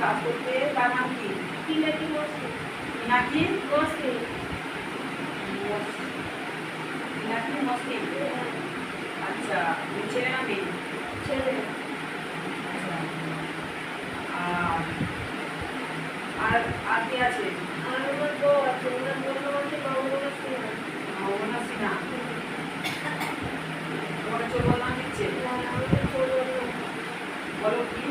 কাজ করতে তার নাম কি মিনাকি মিনাকি মস্তি আচ্ছা তুমি ছেলে না মেয়ে? আচ্ছা আর আর আর কে আছে মৌমনা সিনহা। তোমাকে চোর বদনাম দিচ্ছে বলো কি?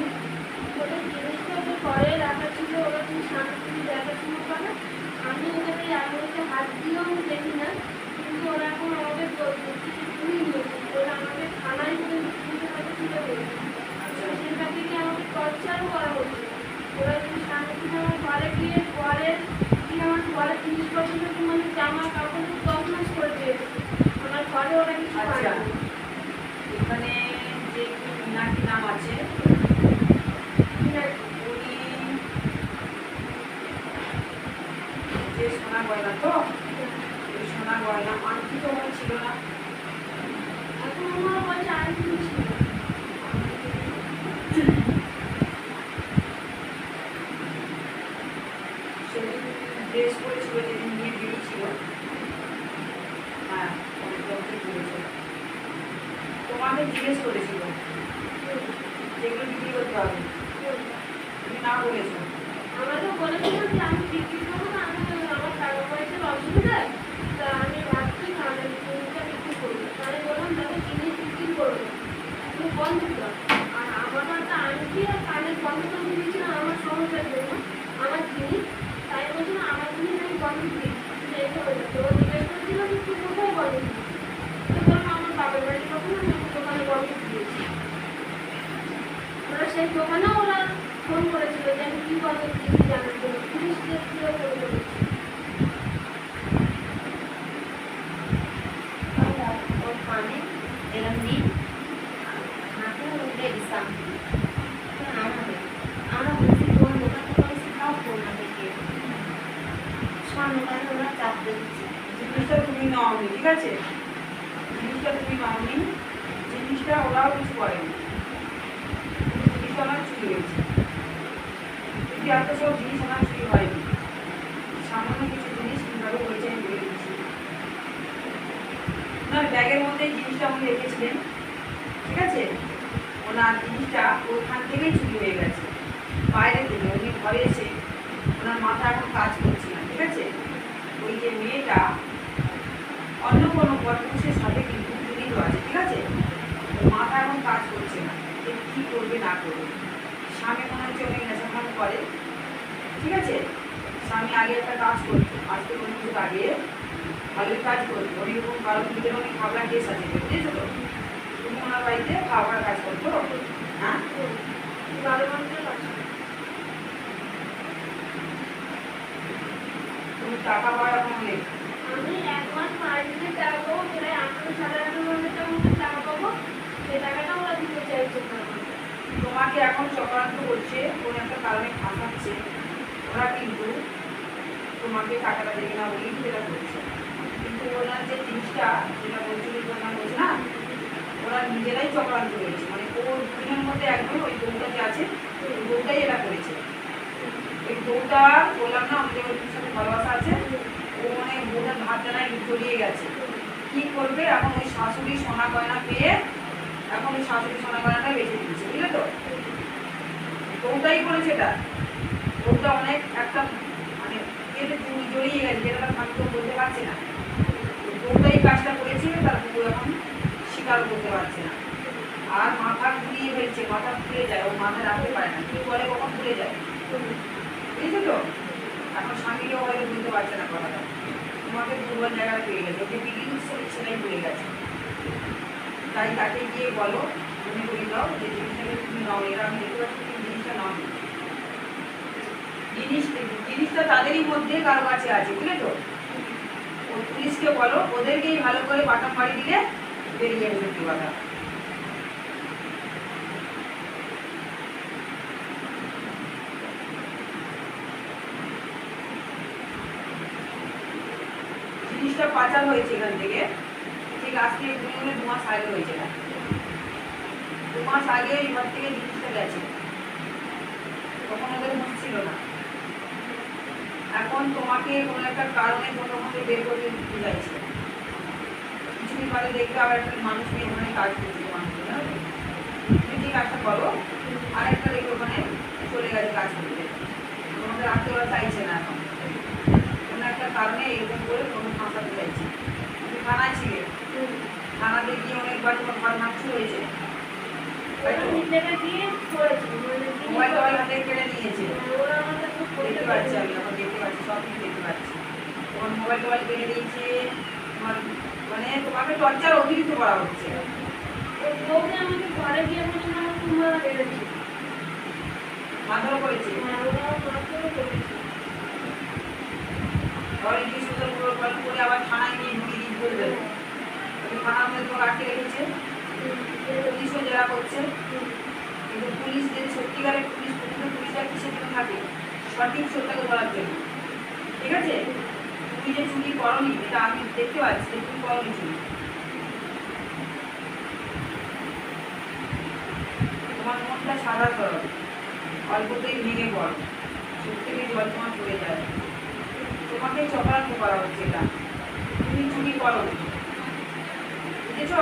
ঘরে রাখা ছিল ওরা তুমি শান্তি দেখাশুনো করে? আমি ওখানে আঙুলতে হাত দিয়েও আমি দেখি না কিন্তু ওরা এখন বলছে তুমি ওরা আমাকে থানায় কাছে তুলে আচ্ছা। সেটা থেকে টর্চারও করা হচ্ছে। ওরা আমার ঘরে গিয়ে ঘরের কি আমার ঘরের জিনিসপত্র মানে জামা কাপড় তছনছ করে দিয়েছে। আমার ঘরে ওরা কিছু আচ্ছা। এখানে যে নাকি নাম আছে যে সোনা গয়না তো ওই সোনা গয়না আংটি তো আমার ছিল না এখন আমার বলছে আর কিছু ছিল সেদিন ড্রেস পরেছিল যেদিন নিয়ে বেরিয়েছিল হ্যাঁ তোমাকে জিজ্ঞেস করেছিল যেগুলো বিক্রি করতে হবে তুমি না বলেছ? আমাকে বলেছিল যে আমি বিক্রি করব না, আমি আমার টাকা পয়সার অসুবিধা। তা আমি ভাবছি জিনিসটা বিক্রি করব। তাহলে বললাম, তাহলে জিনিস বিক্রি করব। তুমি বন্ধ আর আমার একটা আংটি আর কানের বন্ধ করে দিয়েছিলাম, আমার সমস্যার জন্য আমার জিনিস তাই বলছিল আমার জিনিস আমি বন্ধ দিই এইটা হয়েছে তো জিজ্ঞেস করেছিল যে তুই কোথায় বন্ধ দিই তো বললাম আমার বাবার বাড়ি কখন আমি আমার দোকানে বন্ধ দিয়েছি ওরা সেই দোকানে ওরা ফোন করেছিল যে আমি কি বন্ধ দিয়েছি জানার জন্য পুলিশদের দিয়েও ফোন করেছি ওর কানে এরম দিন হাতে উঠে দিতাম আমাদের আমরা বলছি কোন দোকান থেকে বলছি খাও কোনা থেকে সামনে কানে ওরা চাপ দিচ্ছে সব জিনিস আমার চুরি হয়নি। সামান্য কিছু জিনিস কীভাবে হয়েছে আমি বলে দিচ্ছি ব্যাগের মধ্যে জিনিসটা উনি রেখেছিলেন, ঠিক আছে? ওনার জিনিসটা ওখান থেকেই চুরি হয়ে গেছে বাইরে থেকে উনি ঘরে এসে ওনার মাথা এখন কাজ করছে না ঠিক আছে ওই যে মেয়েটা অন্য কোনো পরপুরুষের সাথে কিন্তু জড়িত আছে ঠিক আছে ওর মাথা এখন কাজ করছে না যে কী করবে না করবে স্বামী মনে হচ্ছে অনেক নেশাখান করে ঠিক আছে স্বামী আগে একটা কাজ করতো টাকা পাওয়ার এখন আমি এক মাস দিনের টাকা পাবো আঠারো সাড়ে আঠারো টাকা পাবো সেই টাকাটা ওরা দিতে চাইছে তোমাকে এখন চক্রান্ত করছে, কোনো একটা কারণে ফাঁসাচ্ছে। ওরা কিন্তু তোমাকে টাকাটা দেবে না বলেই সেটা করছে। কিন্তু ওনার যে জিনিসটা, যেটা বলছিল ওনার বলছে না, ওরা নিজেরাই চক্রান্ত করেছে। মানে ওর দুজনের মধ্যে একজন ওই বউটা যে আছে ওই বউটাই এটা করেছে। ওই বউটা বললাম না, আমাদের ওর সাথে ভালোবাসা আছে। ও মানে বউটার ভাত জানায় জড়িয়ে গেছে। কি করবে? এখন ওই শাশুড়ি সোনা গয়না পেয়ে, এখন ওই শাশুড়ি সোনা গয়নাটা বেঁচে দিচ্ছে বুঝলে তো? বউটাই করেছে এটা। বউটা অনেক একটা এতে জড়ি- জড়িয়ে গেছে যেটা আমি তো বলতে পারছি না। ওই বউটাই কাজটা করেছে, তার বউ এখন স্বীকার করতে পারছে না। আর মাথা ঘুরিয়ে ফেলছে, মাথা ফুলে যায়, ও মাথা রাখতে পারে না। কি বলে, কখন ফুলে যায়? বুঝেছ তো? এখন স্বামীকেও হয়তো বুঝতে পারছে না কথাটা। তোমাকে দুর্বল জায়গায় পেয়ে গেছে, ওকে বিক্রি সেটাই ভুলে গেছে। তাই তাকে গিয়ে বলো মনে করি দাও যে জিনিসটাকে তুমি নাও, এরা আমি দেখতে পাচ্ছি জিনিসটা নাও জিনিস, জিনিসটা তাদেরই মধ্যে কারও কাছে আছে বুঝলে তো পুলিশকে বলো, ওদেরকেই ভালো করে বাটাম মারি দিলে বেরিয়ে যাবে কথা। জিনিসটা পাচার হয়েছে এখান থেকে। ঠিক আজকে থেকে দুই দু মাস আগে হয়েছে না দুমাস আগে আগে ঘর থেকে জিনিসটা গেছে। তখন ওদের মন ছিল না। এখন তোমাকে কোনো একটা কারণে কোনো মধ্যে বের করে দিতে যাচ্ছে। কিছুদিন পরে দেখবে আবার একটা মানুষ নিয়ে ওখানে কাজ করছে? তুমি ঠিক কাজটা করো আর একটা দেখবে ওখানে চলে গেছে কাজ করতে। তোমাকে রাখতে ওরা চাইছে না এখন। কোনো একটা কারণে এরকম করে কোনো ফাঁসাতে চাইছে তুমি থানায় ছিলে। থানাতে গিয়ে অনেকবার তোমার ঘর মারছো হয়েছে তাই তো? নিজেকে দিয়ে করেছি মানে তোমার তোমার তোমাকে টর্চার অতিরিক্ত করা গিয়ে গিয়ে আবার থানায় দিয়ে বলবে থানার মধ্যে তোমাকে আটকে রেখেছে। করছে কিন্তু পুলিশ যদি সত্যিকারের পুলিশ, প্রকৃত পুলিশটা কিসের জন্য থাকে? সঠিক সত্যকে বলার জন্য। ঠিক আছে? তুমি যে চুরি করনি এটা আমি দেখতে পাচ্ছি, যে তুমি করনি চুরি। তোমার মনটা সাদা করো। অল্পতেই ভেঙে পড়ো। চোখ জল তোমার পড়ে যায়। তোমাকে চক্রান্ত করা হচ্ছে এটা। তুমি চুরি করো বুঝেছ?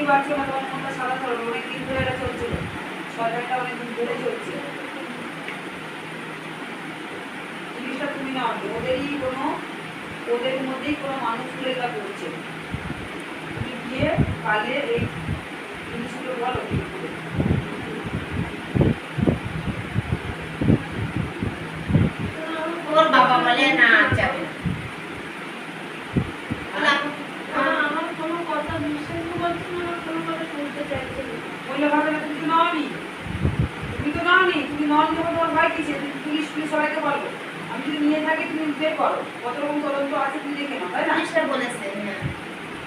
বুঝতেই পারছ না তোমার ফোনটা সারা করো অনেক দিন ধরে এটা চলছিল সরকারটা অনেক দিন ধরে চলছে জিনিসটা তুমি না নি। ওদেরই কোনো, ওদের মধ্যেই কোনো মানুষ মানুষগুলো এটা করছে তুমি গিয়ে কালে এই জিনিসগুলো বলো কি করে। ওর বাবা বলে না আর যাবে না বলে, ওরা আমার কোনো কথা বিশ্বাস করছে না আমার কোনো কথা শুনতে চাইছে না বললে ভাবে না তুমি তো নাওনি তুমি তো তুমি নাওনি যখন তোমার ভয় কিসে তুমি পুলিশ পুলিশ সবাইকে বলো আমি যদি নিয়ে থাকি তুমি বের করো। কত রকম তদন্ত আছে তুমি দেখে নাও তাই না? পুলিশটা বলেছে হ্যাঁ।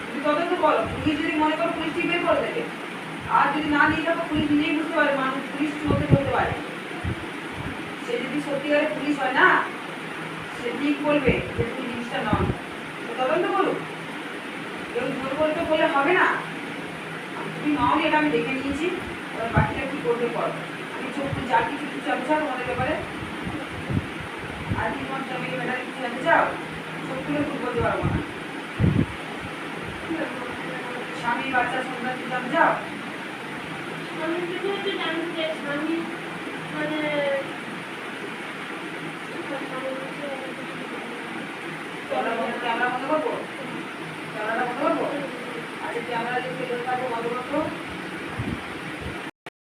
তুমি তদন্ত করো। পুলিশ যদি মনে করো পুলিশ ঠিক বের করে দেবে। আর যদি না নিয়ে থাকো পুলিশ নিজেই বুঝতে পারে মানুষ পুলিশ চলতে বলতে পারে সে যদি সত্যিকারের পুলিশ হয় না সে ঠিক বলবে যে তুমি জিনিসটা তো তদন্ত করুক কেউ জোর করে তো বলে হবে না। তুমি নাও এটা আমি দেখে নিয়েছি এবার বাকিটা কি করবে কর আমি চোখ যা কিছু কিছু জানতে চাও তোমাদের ব্যাপারে। আর কি তোমার জমির ব্যাপারে কিছু জানতে চাও? তুলে খুব বলতে পারব না। স্বামী বাচ্চা সন্তান কিছু জানতে চাও? আমি কিছু মানে ক্যামেরাটা বন্ধ করব?